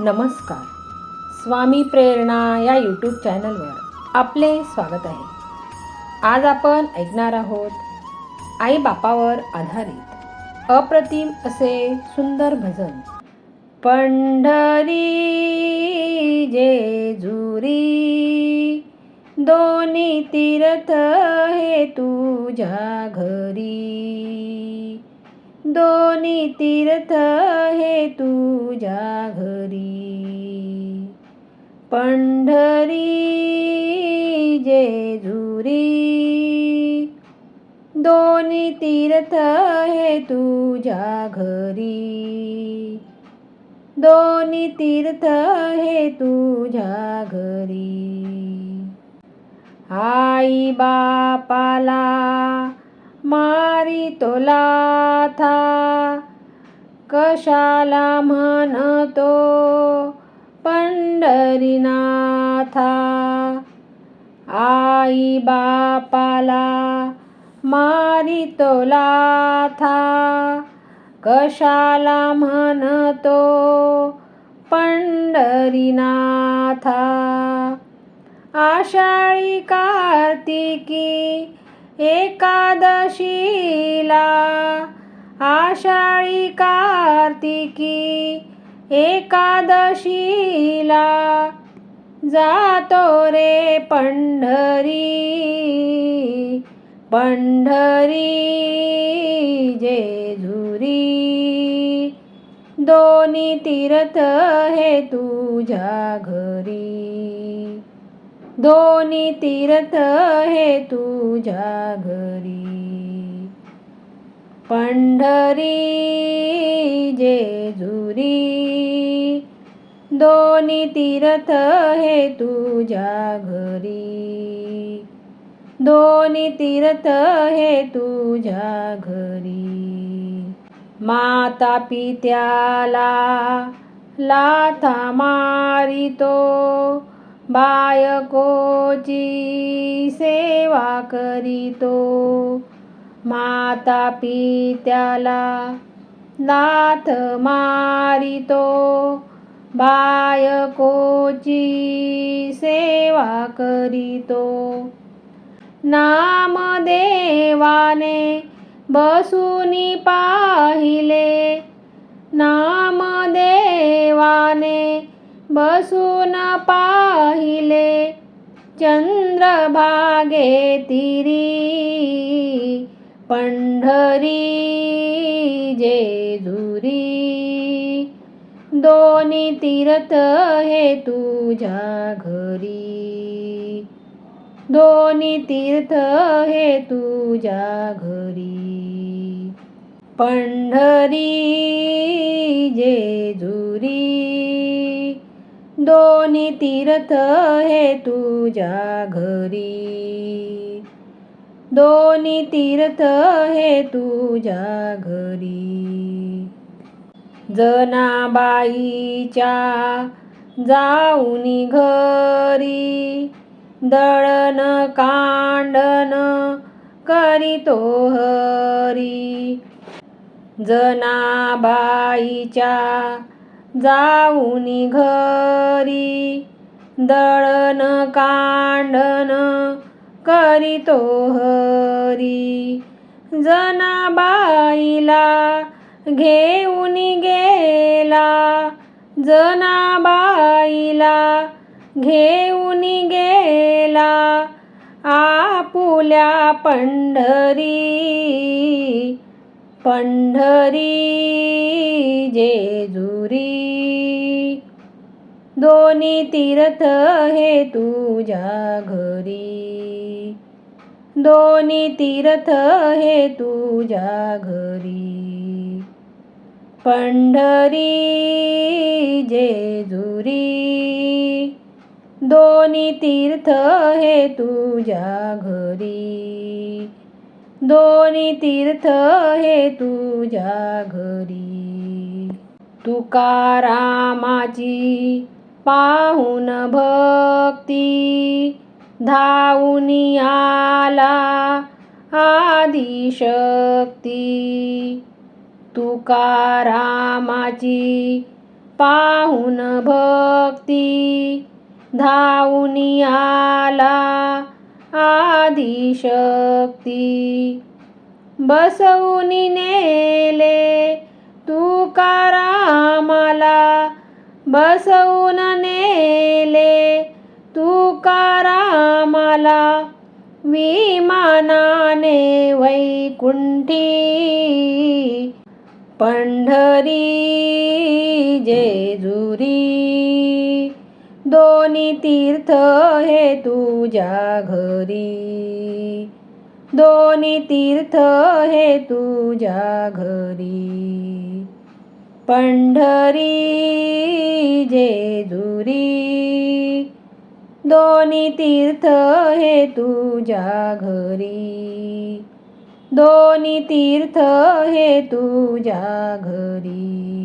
नमस्कार. स्वामी प्रेरणा या यूट्यूब चॅनलवर आपले स्वागत आहे. आज आपण ऐकणार आहोत आई बापावर आधारित अप्रतिम असे सुंदर भजन. पंढरी जेजुरी दोन्ही तीर्थ हे तुझ्या घरी. दोन्ही तीर्थ हे तुझ्या घरी. पंढरी जेजुरी दोन्ही तीर्थ हे तुझ्या घरी. दोन्ही तीर्थ हे तुझ्या घरी. आई बापाला मारी तोला था कशाला म्हणतो पंढरीनाथा? आई बापाला मारी तोला था कशाला म्हणतो पंढरीनाथा? आषाढी कार्तिकी एकादशीला आषाढी कार्तिकी एकादशीला जातो रे पंढरी पंढरी जेजुरी. दोन्ही तीर्थ हे तुझ्या घरी. दोन्ही तीर्थ हे तुझ्या घरी. पंढरी जेजुरी दोन्ही तीर्थ हे तुझ्या घरी. दोन्ही तीर्थ हे तुझ्या घरी. माता पित्याला लाथा मारितो. बायकोची सेवा करीतो माता पित्याला नाथ मारितो बायकोची सेवा करीतो नामदेवाने बसूनी पाहिले नामदेवाने बसून पाहिले चंद्रभागे तिरी पंढरी जेजुरी. दोन्ही तीर्थ हे तुझ्या घरी. दोन्ही तीर्थ हे तुझ्या घरी. पंढरी जेजुरी. दोन्ही तीर्थ हे तुझ्या घरी. दोन्ही तीर्थ हे तुझ्या घरी. जनाबाईच्या जाऊन घरी दळण कांडन करीतो हरी. जनाबाईच्या जाऊनी घरी दळण कांडन करीतो हरी. जनाबाईला घेऊन गेला जनाबाईला घेऊन गेला आपुल्या पंढरी पंढरी जेजुरी. दोन्ही तीर्थ हे तुझ्या घरी. दोन्ही तीर्थ हे तुझ्या घरी. पंढरी जेजुरी दोन्ही तीर्थ हे तुझ्या घरी. दोन्ही तीर्थ हे तुझ्या घरी. तुकारामाची पाहून भक्ती धावून आला आदिशक्ती. तुकारामाची पाहून भक्ती धावून आला आदिशक्ती. बसवून नेले तुकारामाला बसवून नेले तुकारामाला विमानाने वैकुंठी पंढरी जेजुरी दोन्ही तीर्थ हे तुझ्या घरी. दोन्ही तीर्थ हे तुझ्या घरी. पंढरी जेजुरी दोन्ही तीर्थ हे तुझ्या घरी. दोन्ही तीर्थ हे तुझ्या घरी.